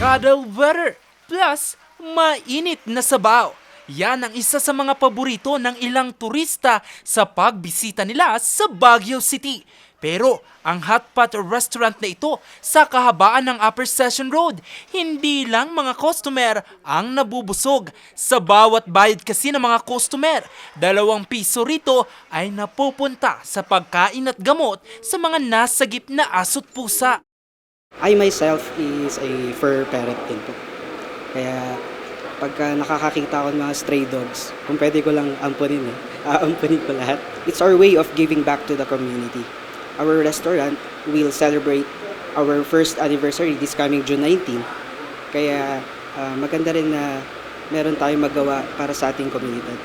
cuddle weather, plus mainit na sabaw. Yan ang isa sa mga paborito ng ilang turista sa pagbisita nila sa Baguio City. Pero ang hot pot restaurant na ito sa kahabaan ng Upper Session Road, hindi lang mga customer ang nabubusog. Sa bawat bayad kasi ng mga customer, dalawang piso rito ay napupunta sa pagkain at gamot sa mga nasagip na aso't pusa. I myself is a fur parent din po. Kaya pagka nakakakita ako ng mga stray dogs, kung pwede ko lang ampunin eh, aampunin ko lahat. It's our way of giving back to the community. Our restaurant will celebrate our first anniversary this coming June 19. Kaya ah, maganda rin na meron tayong magawa para sa ating komunidad.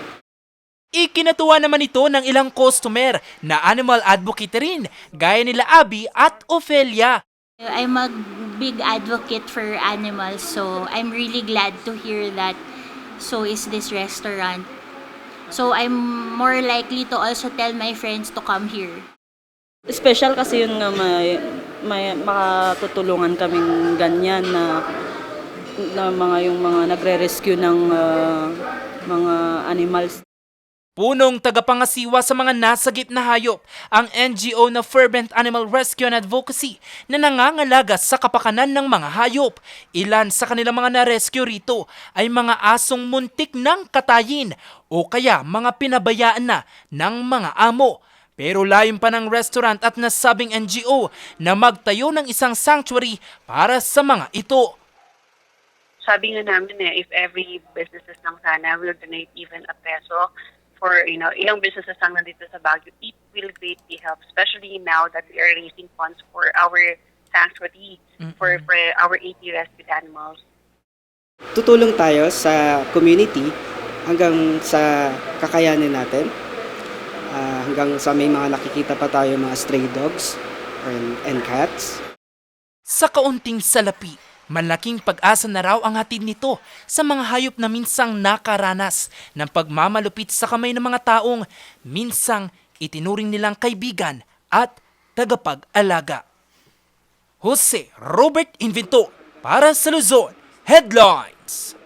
Ikinatuwa naman ito ng ilang customer na animal advocate rin, gaya nila Abby at Ophelia. I'm a big advocate for animals, so I'm really glad to hear that so is this restaurant. So I'm more likely to also tell my friends to come here. Special kasi yun nga may, may makatutulungan kaming ganyan na na mga yung mga nagre-rescue ng ah, mga animals. Punong tagapangasiwa sa mga nasagip na hayop, ang NGO na Fervent Animal Rescue and Advocacy na nangangalaga sa kapakanan ng mga hayop. Ilan sa kanilang mga na-rescue rito ay mga asong muntik ng katayin o kaya mga pinabayaan na ng mga amo. Pero layon pa ng restaurant at nasabing NGO na magtayo ng isang sanctuary para sa mga ito. sabi nga namin eh, if every businesses lang sana will donate even a peso for, you know, ilang businesses lang nandito sa Baguio, it will greatly help, especially now that we are raising funds for our sanctuary, for, for our 80 rescued animals. Tutulong tayo sa community hanggang sa kakayanin natin. Ah, hanggang sa may mga nakikita pa tayo mga stray dogs and, and cats. Sa kaunting salapi, malaking pag-asa na raw ang hatid nito sa mga hayop na minsang nakaranas ng pagmamalupit sa kamay ng mga taong minsang itinuring nilang kaibigan at tagapag-alaga. Jose Robert Invento para sa Luzon Headlines.